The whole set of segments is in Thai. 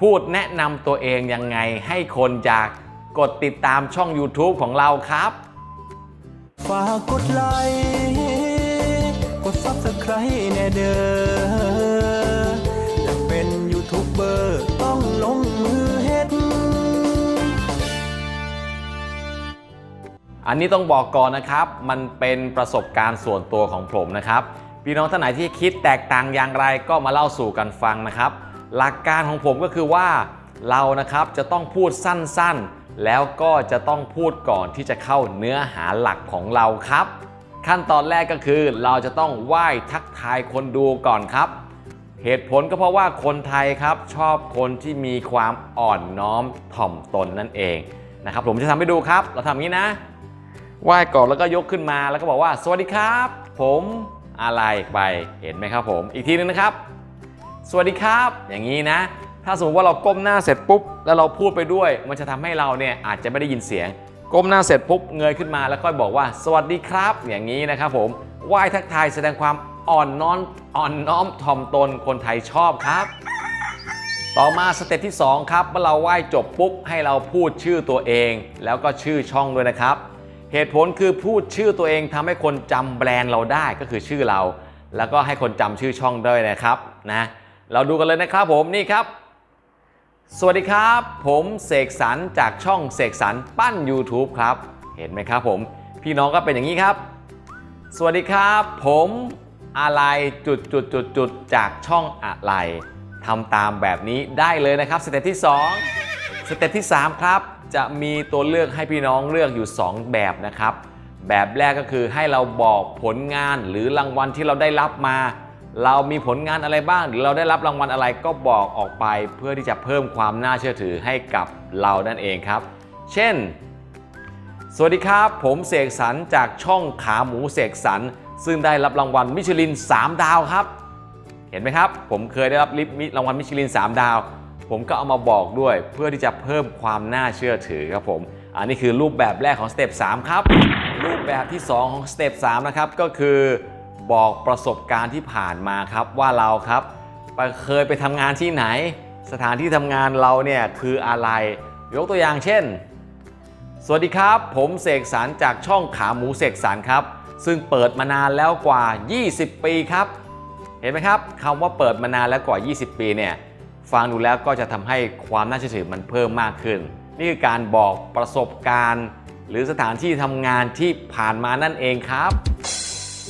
พูดแนะนำตัวเองยังไงให้คนอยากกดติดตามช่อง YouTube ของเราครับ ฝากกดไลค์กดซับสไครต์แน่เด้ออยากเป็นยูทูบเบอร์ต้องลงมือเฮ็ด อันนี้ต้องบอกก่อนนะครับ มันเป็นประสบการณ์ส่วนตัวของผมนะครับ พี่น้องท่านไหนที่คิดแตกต่างอย่างไรก็มาเล่าสู่กันฟังนะครับ หลักการของผมก็คือว่าเรานะครับจะต้องพูดสั้นๆ แล้วก็จะต้องพูดก่อนที่จะเข้าเนื้อหาหลักของเราครับ ขั้นตอนแรกก็คือเราจะต้องไหว้ทักทายคนดูก่อนครับ เหตุผลก็เพราะว่าคนไทยครับชอบคนที่มีความอ่อนน้อมถ่อมตนนั่นเองนะครับผมจะทำให้ดูครับ เราทำอย่างนี้นะไหว้ก่อนแล้วก็ยกขึ้นมาแล้วก็บอกว่า สวัสดีครับ ผมอะไรไปเห็นไหมครับผม อีกทีนึงนะครับ สวัสดีครับ อย่างนี้นะ ถ้าสมมติว่าเราก้มหน้าเสร็จปุ๊บ แล้วเราพูดไปด้วย มันจะทำให้เราเนี่ยอาจจะไม่ได้ยินเสียง ก้มหน้าเสร็จปุ๊บเงยขึ้นมาแล้วค่อยบอกว่า สวัสดีครับ อย่างนี้นะครับผมไหว้ทักทายแสดงความอ่อนน้อมอ่อนน้อมถ่อมตนคนไทยชอบครับ ต่อมาสเต็ปที่ 2 ครับเมื่อเราไหว้จบปุ๊บให้เราพูดชื่อตัวเอง แล้วก็ชื่อช่องด้วยนะครับ เหตุผลคือพูดชื่อตัวเองทำให้คนจำแบรนด์เราได้ก็คือชื่อเรา แล้วก็ให้คนจำชื่อช่องด้วยนะครับนะ เราดูกันเลยนะครับผมนี่ครับ สวัสดีครับ ผมเสกสรรจากช่องเสกสรรปั้น YouTube ครับ เห็นไหมครับผม พี่น้องก็เป็นอย่างนี้ครับ สวัสดีครับ ผมอะไรจุดจุดจุดจุดจากช่องอะไรทำตามแบบนี้ได้เลยนะครับสเต็ปที่ 2 สเต็ปที่ 3 ครับ จะมีตัวเลือกให้พี่น้องเลือกอยู่ 2 แบบนะครับ แบบแรกก็คือให้เราบอกผลงานหรือรางวัลที่เราได้รับมา เรามีผลงานอะไรบ้าง หรือเราได้รับรางวัลอะไรก็บอกออกไป เพื่อที่จะเพิ่มความน่าเชื่อถือให้กับเรานั่นเองครับ เช่น สวัสดีครับ ผมเสกสรรจากช่องขาหมูเสกสรรซึ่งได้รับรางวัลมิชลิน 3 ดาวครับ เห็นไหมครับ ผมเคยได้รับลิฟต์รางวัลมิชลิน 3 ดาว ผมก็เอามาบอกด้วย เพื่อที่จะเพิ่มความน่าเชื่อถือครับผม อันนี้คือรูปแบบแรกของสเต็ป3ครับ รูปแบบที่ 2 ของสเต็ป3นะครับก็คือ บอกประสบการณ์ที่ผ่านมาครับว่าเราครับไปเคยไปทำงานที่ไหน สถานที่ทำงานเราเนี่ยคืออะไร ยกตัวอย่างเช่น สวัสดีครับ ผมเสกสรรจากช่องขาหมูเสกสรรครับ ซึ่งเปิดมานานแล้วกว่า 20 ปีครับ เห็นไหมครับคำว่าเปิดมานานแล้วกว่า 20 ปีเนี่ยฟังดูแล้วก็จะทำให้ความน่าเชื่อถือมันเพิ่มมากขึ้น นี่คือการบอกประสบการณ์ หรือสถานที่ทำงานที่ผ่านมานั่นเองครับ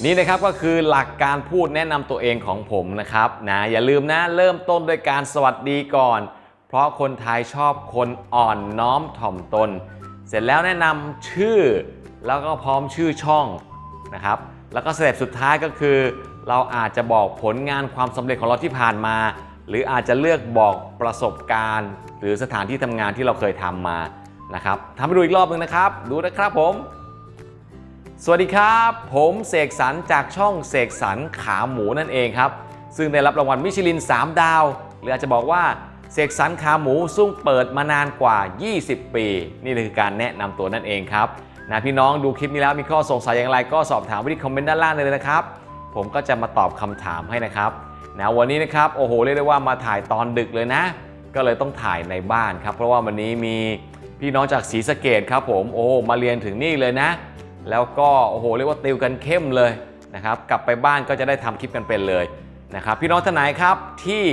นี่นะครับก็คือหลักการพูดแนะนำตัวเองของผมนะครับนะอย่าลืมนะเริ่มต้นด้วยการสวัสดีก่อน เพราะคนไทยชอบคนอ่อนน้อมถ่อมตน เสร็จแล้วแนะนำชื่อ แล้วก็พร้อมชื่อช่องนะครับ แล้วก็สเต็ปสุดท้ายก็คือ เราอาจจะบอกผลงานความสำเร็จของเราที่ผ่านมา หรืออาจจะเลือกบอกประสบการณ์ หรือสถานที่ทำงานที่เราเคยทำมานะครับทำให้ดูอีกรอบหนึ่งนะครับ ดูนะครับผม สวัสดีครับ ผมเสกสรรจากช่องเสกสรรขาหมูนั่นเองครับ ซึ่งได้รับรางวัลมิชลิน 3 ดาว หรืออาจจะบอกว่าเสกสรรขาหมูซึ่งเปิดมานานกว่า 20 ปี นี่คือการแนะนำตัวนั่นเองครับนะพี่น้องดูคลิปนี้แล้วมีข้อสงสัยอย่างไรก็สอบถามไว้ที่คอมเมนต์ด้านล่างเลยนะครับ ผมก็จะมาตอบคำถามให้นะครับนะวันนี้นะครับโอ้โหเรียกได้ว่ามาถ่ายตอนดึกเลยนะ ก็เลยต้องถ่ายในบ้านครับ เพราะว่าวันนี้มีพี่น้องจากศรีสะเกดครับผมโอ้มาเรียนถึงนี่เลยนะ แล้วก็โอ้โหเรียกว่าติวกันเข้มเลยนะครับกลับไปบ้านก็จะได้ทำคลิปกันเป็นเลยนะครับพี่น้องท่านไหนครับที่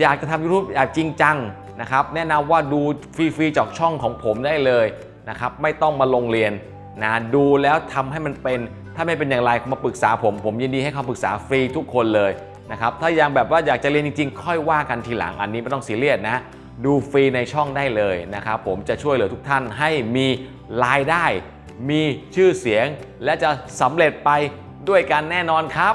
อยากจะทำ YouTube อยากจริงจังนะครับแนะนำว่าดูฟรีๆจากช่องของผมได้เลยนะครับไม่ต้องมาลงเรียนนะดูแล้วทำให้มันเป็นถ้าไม่เป็นอย่างไรมาปรึกษาผม ผมยินดีให้คำปรึกษาฟรีทุกคนเลยนะครับถ้ายังแบบว่าอยากจะเรียนจริงๆ ค่อยว่ากันทีหลังอันนี้ไม่ต้องซีเรียสนะดูฟรีในช่องได้เลยนะครับผมจะช่วยเหลือทุกท่านให้มีรายได้ มีชื่อเสียงและจะสำเร็จไปด้วยกันแน่นอนครับ